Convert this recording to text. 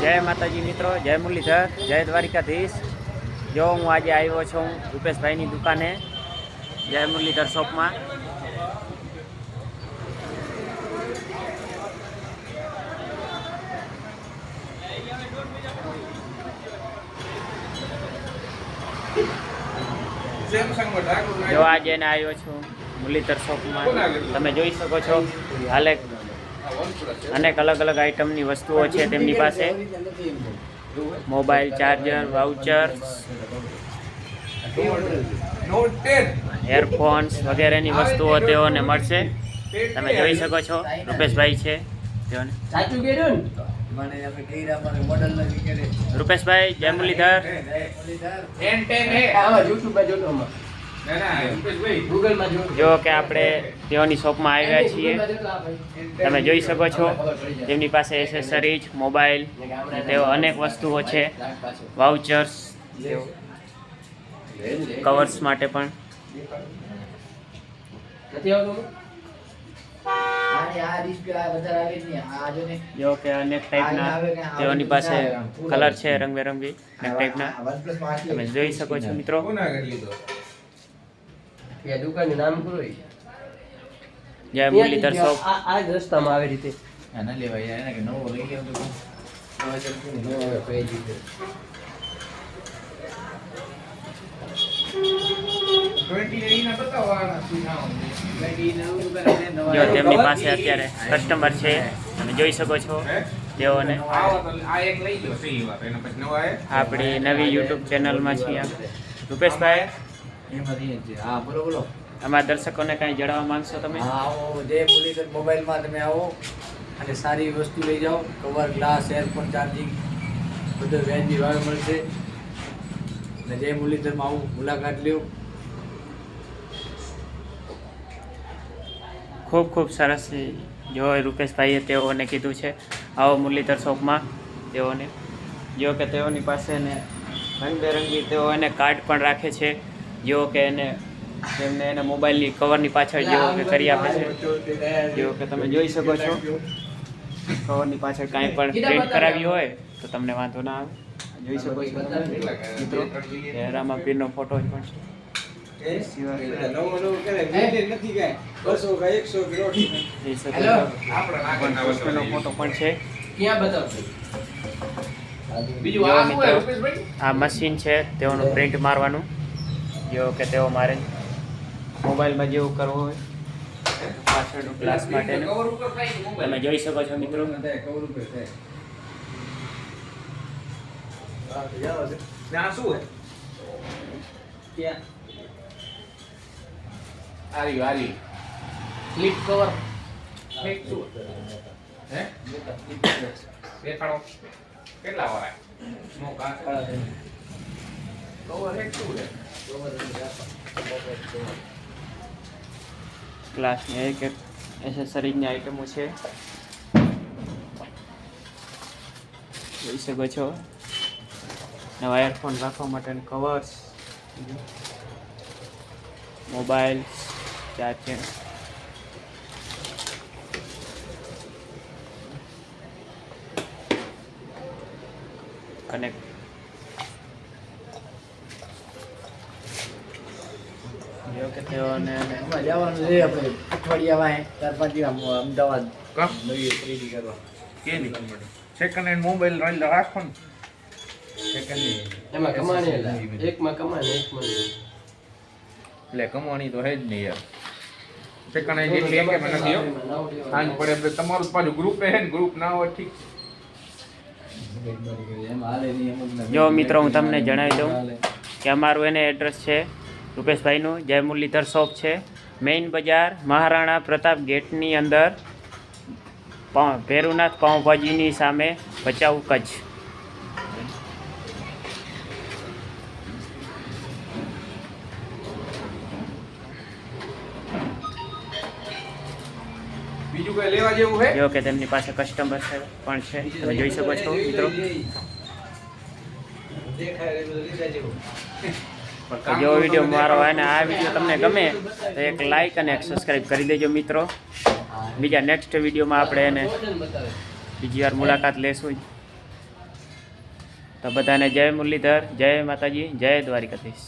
જય માતાજી મિત્રો, જય મુરલીધર, જય દ્વારિકાધીશ. જો હું આજે આવ્યો છું રૂપેશભાઈની દુકાને, જય મુરલીધર શોપમાં. જો આજે આવ્યો છું મુરલીધર શોપમાં, તમે જોઈ શકો છો. હાલે અનેક અલગ અલગ આઇટમની વસ્તુઓ છે તેમની પાસે. મોબાઈલ ચાર્જર વાઉચર એરફોન્સ વગેરેની વસ્તુઓ તેઓને મળશે. તમે જોઈ શકો છો રૂપેશભાઈ છે તેઓને. રૂપેશભાઈ જય મુરલીધર. જો કે આપણે તેઓની શોપમાં આવ્યા છીએ. તમે જોઈ શકો છો તેમની પાસે એસેસરીઝ મોબાઈલ તેઓ અનેક વસ્તુઓ છે. વાઉચર્સ કવર્સ માટે પણ. જ કે અનેક ટાઈપના તેઓની પાસે કલર છે, રંગબેરંગી, અનેક ટાઈપના. તમે જોઈ શકો છો મિત્રો. એ દુકાનનું નામ શું જય મુરલીધર શોપ. આ આ જ રસ્તામાં આવી રીતે. ના લેવાય યાર એને કે નવો લઈ લેવો તો. જો તેમની પાસે અત્યારે કસ્ટમર છે તમે જોઈ શકો છો તેઓને. આપણી નવી યુટ્યુબ ચેનલમાં છીએ રૂપેશભાઈ હા બોલો બોલો. અમારા દર્શકોને કાંઈ જણાવવા માંગશો તમે? હા આવો જે મુરલીધર મોબાઈલમાં તમે આવો અને સારી વસ્તુ લઈ જાઓ. કવર ગ્લાસ એરફોન ચાર્જિંગ બધું વ્યાજબી ભાવે મળશે. અને જય મુરલીધરમાં આવું મુલાકાત લ્યો. ખૂબ ખૂબ સરસ જો રૂપેશભાઈએ તેઓને કીધું છે આવો મુરલીધર શોપમાં તેઓને. જો કે તેઓની પાસે ને રંગબેરંગી તેઓ એને કાર્ડ પણ રાખે છે. જેઓ કે એને તેમને એને મોબાઈલની કવરની પાછળ જેવો કે કરી આપે છે. જેવો કે તમે જોઈ શકો છો. કવરની પાછળ કાંઈ પણ પ્રિન્ટ કરાવી હોય તો તમને વાંધો ના આવે. જોઈ શકો છો. મિત્રો એ પીરનો ફોટો પણ છે. પણ આ મશીન છે તેઓનું પ્રિન્ટ મારવાનું. જેવો કે તેઓ મારે મોબાઈલમાં જેવું કરવું હોય પાછળનું ક્લાસ માટે તમે જોઈ શકો છો મિત્રો. ક્લિપ કવર કેટલા વાળા નો કાકા કવર એક શું છે? ગ્લાસની એક એક એસેસરીની આઇટમો છે. જોઈ શકો છો. નવા એરફોન રાખવા માટેનું કવર્સ મોબાઈલ ચાર્જર અને જો કે તેઓને એમાં જવાનું છે આપણે અઠવાડિયામાં ચાર પાંચ દિવસ અમદાવાદ નવી ખરીદી કરવા. કેની? સેકન્ડ હેન્ડ મોબાઈલ રહીને રાખો ને. એમાં કમાણી એટલે. એકમાં કમાણી એકમાં એટલે કમાણી તો હે જ નહીં યાર. સેકન્ડ હેન્ડ સાંજ પડે એટલે તમારું પાછું ગ્રુપ હે ને ગ્રુપ ના હોય ઠીક. જો મિત્રો હું તમને જણાવી દઉં કે અમારું એને એડ્રેસ છે રૂપેશભાઈનું જય મુરલીધર શોપ છે. મેઇન બજાર મહારાણા પ્રતાપ ગેટની અંદર ભેરુનાથ પાઉંભાજીની સામે ભચાઉ કચ્છ. જો કે તેમની પાસે કસ્ટમર છે પણ છે. તમે જોઈ શકો છો મિત્રો. દેખાય. તો જો વીડિયો મારો અને આ વીડિયો તમને ગમે તો એક લાઇક અને એક સબસ્ક્રાઈબ કરી દેજો મિત્રો. બીજા નેક્સ્ટ વિડીયોમાં આપણે એને બીજી વાર મુલાકાત લેશું. તો બધાને જય મુરલીધર જય માતાજી જય દ્વારિકાધીશ.